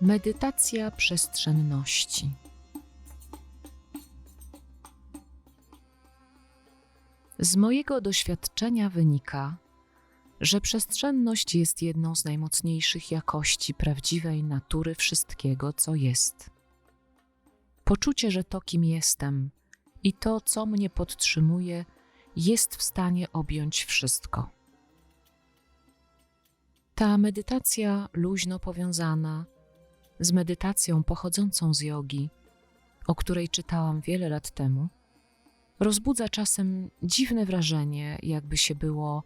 Medytacja przestrzenności. Z mojego doświadczenia wynika, że przestrzenność jest jedną z najmocniejszych jakości prawdziwej natury wszystkiego, co jest. Poczucie, że to, kim jestem i to, co mnie podtrzymuje, jest w stanie objąć wszystko. Ta medytacja luźno powiązana z medytacją pochodzącą z jogi, o której czytałam wiele lat temu, rozbudza czasem dziwne wrażenie, jakby się było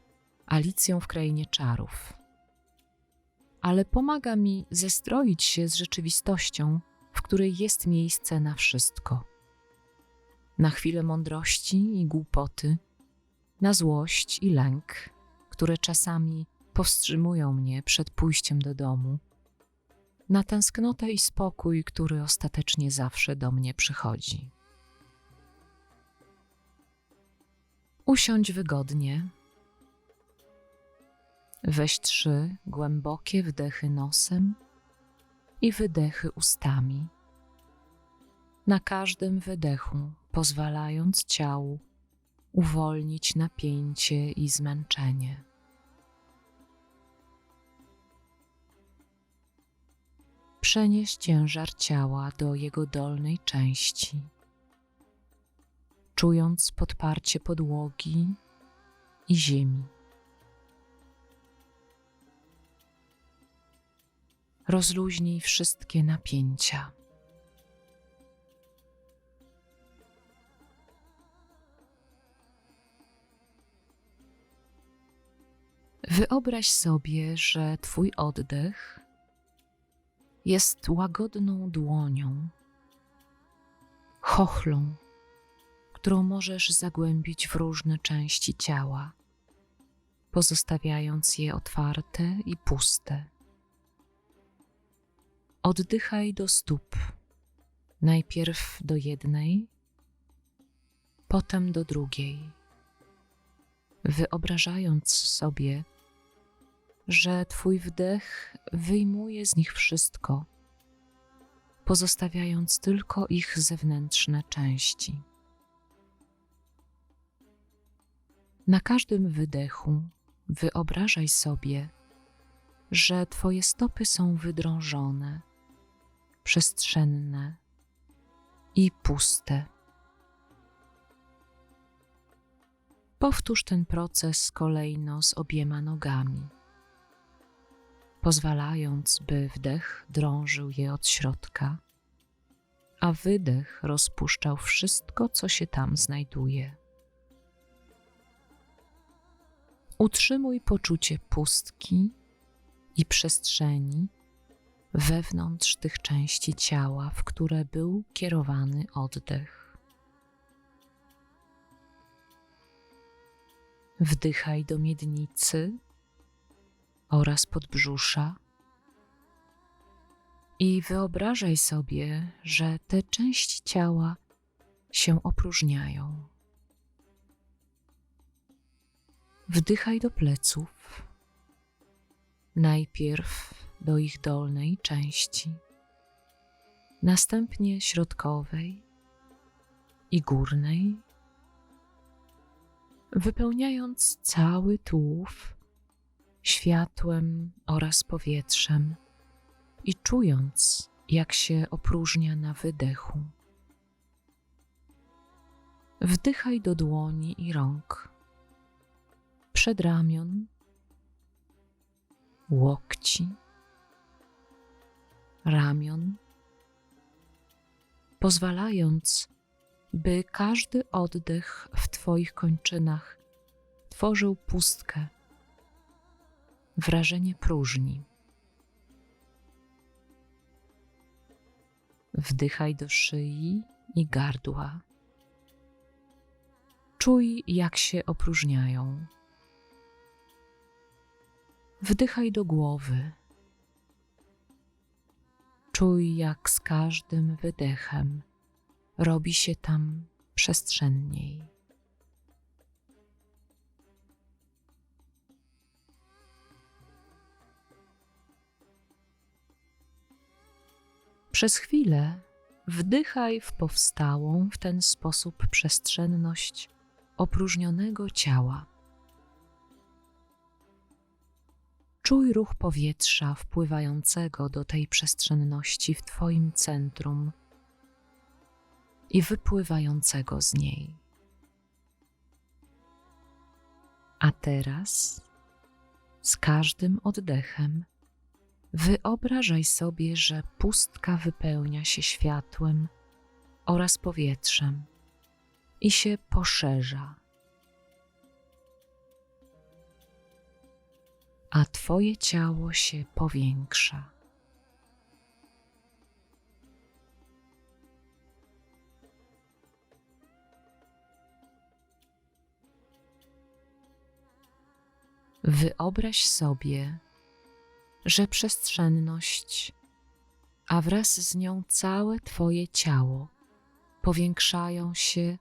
Alicją w krainie czarów. Ale pomaga mi zestroić się z rzeczywistością, w której jest miejsce na wszystko. Na chwilę mądrości i głupoty, na złość i lęk, które czasami powstrzymują mnie przed pójściem do domu, na tęsknotę i spokój, który ostatecznie zawsze do mnie przychodzi. Usiądź wygodnie. Weź trzy głębokie wdechy nosem i wydechy ustami. Na każdym wydechu pozwalając ciału uwolnić napięcie i zmęczenie. Przenieś ciężar ciała do jego dolnej części, czując podparcie podłogi i ziemi. Rozluźnij wszystkie napięcia. Wyobraź sobie, że Twój oddech jest łagodną dłonią, chochlą, którą możesz zagłębić w różne części ciała, pozostawiając je otwarte i puste. Oddychaj do stóp, najpierw do jednej, potem do drugiej, wyobrażając sobie, że Twój wdech wyjmuje z nich wszystko, pozostawiając tylko ich zewnętrzne części. Na każdym wydechu wyobrażaj sobie, że Twoje stopy są wydrążone, przestrzenne i puste. Powtórz ten proces kolejno z obiema nogami pozwalając, by wdech drążył je od środka, a wydech rozpuszczał wszystko, co się tam znajduje. Utrzymuj poczucie pustki i przestrzeni wewnątrz tych części ciała, w które był kierowany oddech. Wdychaj do miednicy oraz podbrzusza. I wyobrażaj sobie, że te części ciała się opróżniają. Wdychaj do pleców, najpierw do ich dolnej części, następnie środkowej i górnej, wypełniając cały tułów światłem oraz powietrzem i czując, jak się opróżnia na wydechu. Wdychaj do dłoni i rąk, przedramion, łokci, ramion, pozwalając, by każdy oddech w Twoich kończynach tworzył pustkę wrażenie próżni. Wdychaj do szyi i gardła. Czuj, jak się opróżniają. Wdychaj do głowy. Czuj, jak z każdym wydechem robi się tam przestrzenniej. Przez chwilę wdychaj w powstałą w ten sposób przestrzenność opróżnionego ciała. Czuj ruch powietrza wpływającego do tej przestrzenności w Twoim centrum i wypływającego z niej. A teraz, z każdym oddechem, wyobrażaj sobie, że pustka wypełnia się światłem oraz powietrzem i się poszerza. A Twoje ciało się powiększa. Wyobraź sobie, że przestrzenność, a wraz z nią całe Twoje ciało powiększają się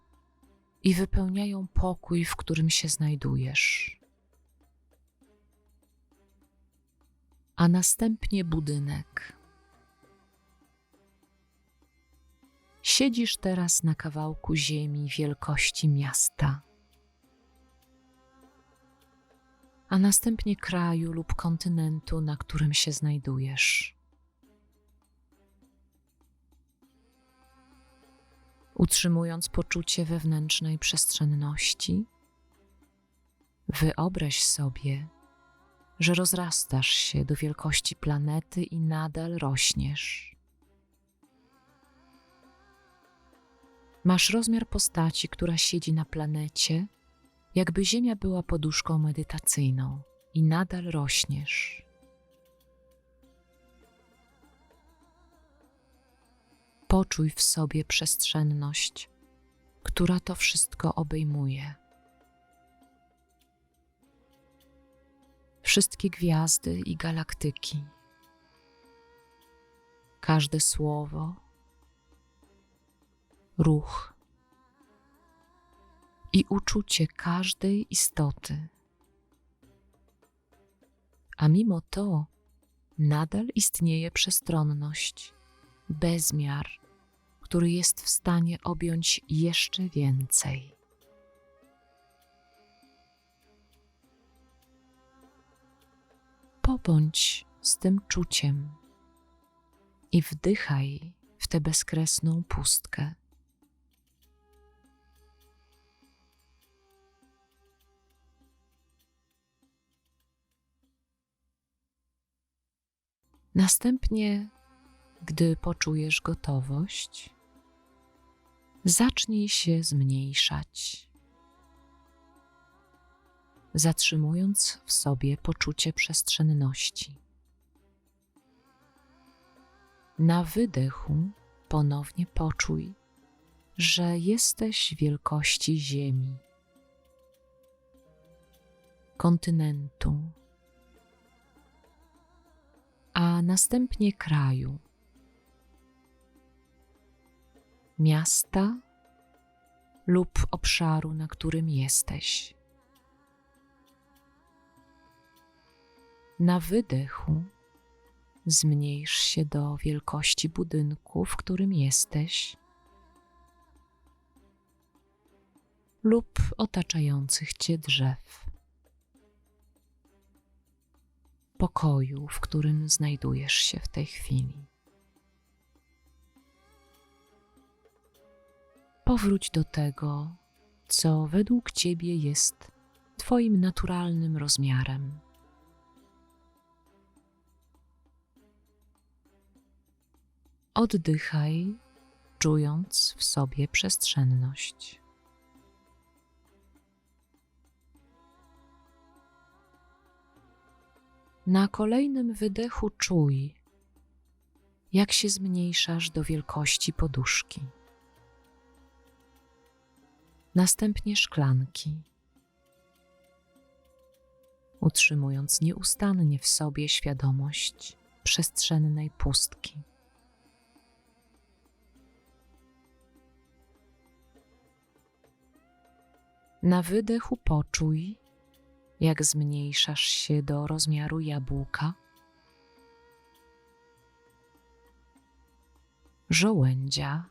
i wypełniają pokój, w którym się znajdujesz. A następnie budynek. Siedzisz teraz na kawałku ziemi wielkości miasta a następnie kraju lub kontynentu, na którym się znajdujesz. Utrzymując poczucie wewnętrznej przestrzenności, wyobraź sobie, że rozrastasz się do wielkości planety i nadal rośniesz. Masz rozmiar postaci, która siedzi na planecie jakby ziemia była poduszką medytacyjną i nadal rośniesz. Poczuj w sobie przestrzenność, która to wszystko obejmuje. Wszystkie gwiazdy i galaktyki, każde słowo, ruch i uczucie każdej istoty. A mimo to nadal istnieje przestronność, bezmiar, który jest w stanie objąć jeszcze więcej. Pobądź z tym czuciem i wdychaj w tę bezkresną pustkę. Następnie, gdy poczujesz gotowość, zacznij się zmniejszać, zatrzymując w sobie poczucie przestrzenności. Na wydechu ponownie poczuj, że jesteś wielkości Ziemi, kontynentu a następnie kraju, miasta lub obszaru, na którym jesteś. Na wydechu zmniejsz się do wielkości budynku, w którym jesteś, lub otaczających cię drzew. Pokoju, w którym znajdujesz się w tej chwili. Powróć do tego, co według Ciebie jest Twoim naturalnym rozmiarem. Oddychaj, czując w sobie przestrzenność. Na kolejnym wydechu czuj, jak się zmniejszasz do wielkości poduszki. Następnie szklanki, utrzymując nieustannie w sobie świadomość przestrzennej pustki. Na wydechu poczuj, jak zmniejszasz się do rozmiaru jabłka. żołędzia,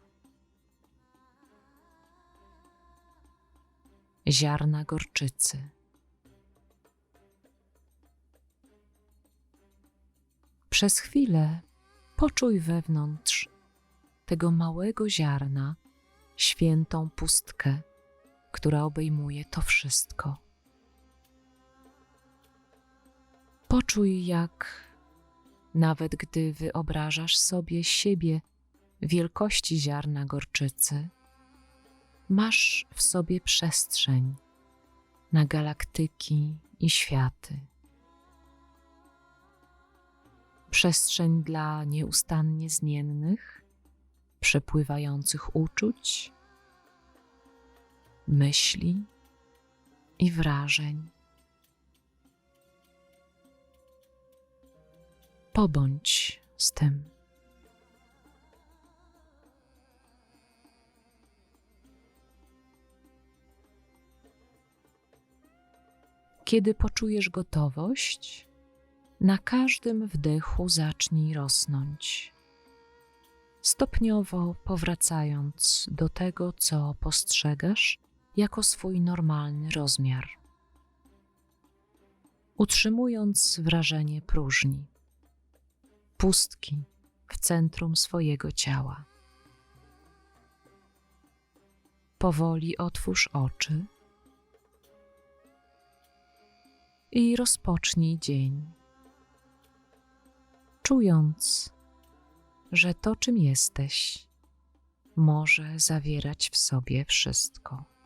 ziarna gorczycy. Przez chwilę poczuj wewnątrz tego małego ziarna świętą pustkę, która obejmuje to wszystko. Poczuj, jak nawet gdy wyobrażasz sobie siebie wielkości ziarna gorczycy, masz w sobie przestrzeń na galaktyki i światy. Przestrzeń dla nieustannie zmiennych, przepływających uczuć, myśli i wrażeń. Pobądź z tym. Kiedy poczujesz gotowość, na każdym wdechu zacznij rosnąć, stopniowo powracając do tego, co postrzegasz jako swój normalny rozmiar, utrzymując wrażenie próżni, pustki w centrum swojego ciała. Powoli otwórz oczy i rozpocznij dzień, czując, że to, czym jesteś, może zawierać w sobie wszystko.